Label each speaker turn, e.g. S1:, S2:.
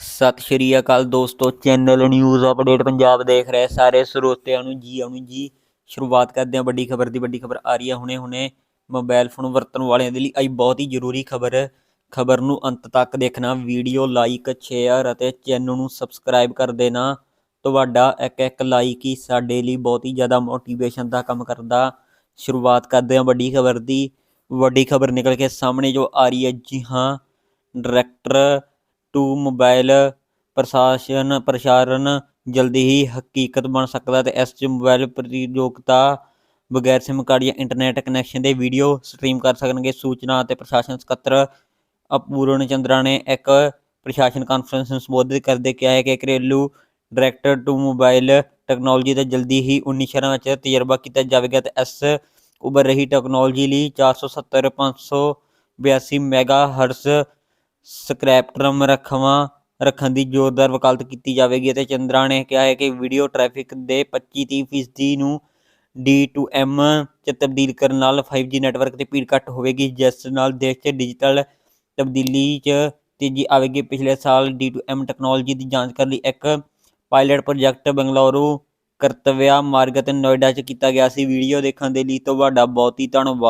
S1: ਸਤਿ ਸ਼੍ਰੀ ਅਕਾਲ ਦੋਸਤੋ channel news update Punjab ਦੇਖ ਰਹੇ ਸਾਰੇ ਸਰੋਤਿਆਂ ਨੂੰ ਜੀ, ਆਉਣੀ ਜੀ। ਸ਼ੁਰੂਆਤ ਕਰਦੇ ਹਾਂ ਵੱਡੀ ਖਬਰ ਦੀ, ਵੱਡੀ ਖਬਰ ਆ ਰਹੀ ਹੈ ਹੁਣੇ ਹੁਣੇ। ਮੋਬਾਈਲ ਫੋਨ ਵਰਤਣ ਵਾਲਿਆਂ ਦੇ ਲਈ ਆਈ ਬਹੁਤ ਹੀ ਜ਼ਰੂਰੀ ਖਬਰ। ਖਬਰ ਨੂੰ ਅੰਤ ਤੱਕ ਦੇਖਣਾ ਵੀਡੀਓ ਲਾਈਕ ਸ਼ੇਅਰ ਅਤੇ ਚੈਨਲ ਨੂੰ ਸਬਸਕ੍ਰਾਈਬ ਕਰ ਦੇਣਾ। ਤੁਹਾਡਾ ਇੱਕ ਇੱਕ ਲਾਈਕ ਹੀ ਸਾਡੇ ਲਈ ਬਹੁਤ ਹੀ ਜ਼ਿਆਦਾ ਮੋਟੀਵੇਸ਼ਨ ਦਾ ਕੰਮ ਕਰਦਾ। ਸ਼ੁਰੂਆਤ ਕਰਦੇ ਹਾਂ ਵੱਡੀ ਖਬਰ ਦੀ। ਵੱਡੀ ਖਬਰ ਨਿਕਲ ਕੇ ਸਾਹਮਣੇ ਜੋ ਆ ਰਹੀ ਹੈ, ਜੀ ਹਾਂ ਡਾਇਰੈਕਟਰ ਟੂ ਮੋਬਾਈਲ ਪ੍ਰਸ਼ਾਸਨ ਪ੍ਰਸਾਰਣ ਜਲਦੀ ਹੀ ਹਕੀਕਤ ਬਣ ਸਕਦਾ ਤੇ ਇਸ 'ਚ ਮੋਬਾਈਲ ਪ੍ਰਤੀਯੋਗਤਾ ਬਗੈਰ ਸਿਮ ਕਾਰਡ ਜਾਂ ਇੰਟਰਨੈਟ ਕਨੈਕਸ਼ਨ ਦੇ ਵੀਡੀਓ ਸਟ੍ਰੀਮ ਕਰ ਸਕਣਗੇ। ਸੂਚਨਾ ਅਤੇ ਪ੍ਰਸ਼ਾਸਨ ਸਕੱਤਰ ਅਪੂਰਨ ਚੰਦਰਾ ਨੇ ਇੱਕ ਪ੍ਰਸ਼ਾਸਨ ਕਾਨਫਰੰਸ ਨੂੰ ਸੰਬੋਧਿਤ ਕਰਦੇ ਕਿਹਾ ਹੈ ਕਿ ਘਰੇਲੂ ਡਾਇਰੈਕਟਰ ਟੂ ਮੋਬਾਈਲ ਟੈਕਨੋਲੋਜੀ ਦਾ ਜਲਦੀ ਹੀ 19 ਸ਼ਹਿਰਾਂ ਵਿੱਚ ਤਜਰਬਾ ਕੀਤਾ ਜਾਵੇਗਾ ਤੇ ਇਸ ਉਭਰ ਰਹੀ ਟੈਕਨੋਲੋਜੀ ਲਈ 470 582 ਮੈਗਾਹਰਟਜ਼ ਸਕ੍ਰੈਪਟਰਮ ਰੱਖਵਾਂ, ਰੱਖਣ ਦੀ ਜ਼ੋਰਦਾਰ ਵਕਾਲਤ ਕੀਤੀ ਜਾਵੇਗੀ ਅਤੇ ਚੰਦਰਾ ਨੇ ਕਿਹਾ ਹੈ ਕਿ ਵੀਡੀਓ ਟ੍ਰੈਫਿਕ ਦੇ 25-30 ਫੀਸਦੀ ਨੂੰ D2M ਚ ਤਬਦੀਲ ਕਰਨ ਨਾਲ 5G ਨੈਟਵਰਕ ਤੇ ਭੀੜ ਘੱਟ ਹੋਵੇਗੀ, ਜਿਸ ਨਾਲ ਦੇਸ਼ 'ਚ ਡਿਜੀਟਲ ਤਬਦੀਲੀ 'ਚ ਤੇਜ਼ੀ ਆਵੇਗੀ। ਪਿਛਲੇ ਸਾਲ D2M ਟੈਕਨੋਲੋਜੀ ਦੀ ਜਾਂਚ ਕਰਨ ਲਈ ਇੱਕ ਪਾਇਲਟ ਪ੍ਰੋਜੈਕਟ ਬੰਗਲੌਰੂ ਕਰਤਵਿਆ ਮਾਰਗ ਅਤੇ ਨੋਇਡਾ 'ਚ ਕੀਤਾ ਗਿਆ ਸੀ। ਵੀਡੀਓ ਦੇਖਣ ਦੇ ਲਈ ਤੁਹਾਡਾ ਬਹੁਤ ਹੀ ਧੰਨਵਾਦ।